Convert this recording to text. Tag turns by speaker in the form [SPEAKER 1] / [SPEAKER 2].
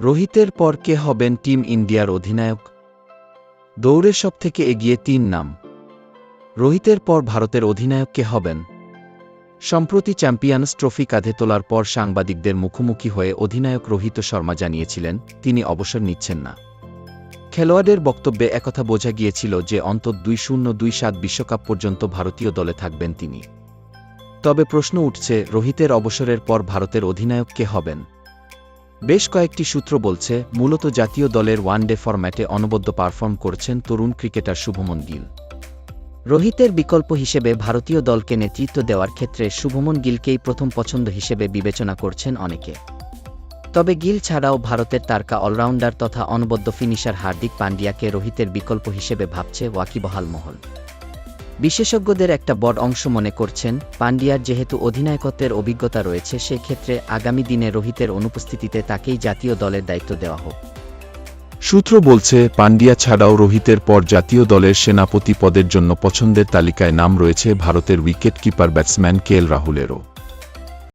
[SPEAKER 1] রোহিতের পর কে হবেন টিম ইন্ডিয়ার অধিনায়ক? দৌড়ে সব থেকে এগিয়ে তিন নাম। রোহিতের পর ভারতের অধিনায়ক কে হবেন? সম্প্রতি চ্যাম্পিয়ন্স ট্রফি কাঁধে তোলার পর সাংবাদিকদের মুখোমুখি হয়ে অধিনায়ক রোহিত শর্মা জানিয়েছিলেন, তিনি অবসর নিচ্ছেন না। খেলোয়াড়ের বক্তব্যে একথা বোঝা গিয়েছিল যে অন্তত দুই শূন্য দুই সাত বিশ্বকাপ পর্যন্ত ভারতীয় দলে থাকবেন তিনি। তবে প্রশ্ন উঠছে, রোহিতের অবসরের পর ভারতের অধিনায়ক কে হবেন? বেশ কয়েকটি সূত্র বলছে, মূলত জাতীয় দলের ওয়ানডে ফরম্যাটে অনবদ্য পারফর্ম করছেন তরুণ ক্রিকেটার শুভমন গিল।
[SPEAKER 2] রোহিতের বিকল্প হিসেবে ভারতীয় দলকে নেতৃত্ব দেওয়ার ক্ষেত্রে শুভমন গিলকেই প্রথম পছন্দ হিসেবে বিবেচনা করছেন অনেকে। তবে গিল ছাড়াও ভারতের তারকা অলরাউন্ডার তথা অনবদ্য ফিনিশার হার্দিক পান্ডিয়াকে রোহিতের বিকল্প হিসেবে ভাবছে ওয়াকিবহাল মহল। বিশেষজ্ঞদের একটা বড় অংশ মনে করছেন পান্ডিয়ার যেহেতু অধিনায়কত্বের অভিজ্ঞতা রয়েছে, সেক্ষেত্রে আগামী দিনে রোহিতের অনুপস্থিতিতে তাকেই জাতীয় দলের দায়িত্ব দেওয়া হোক।
[SPEAKER 3] সূত্র বলছে পান্ডিয়া ছাড়াও রোহিতের পর জাতীয় দলের সেনাপতি পদের জন্য পছন্দের তালিকায় নাম রয়েছে ভারতের উইকেট কিপার ব্যাটসম্যান কে রাহুলেরও।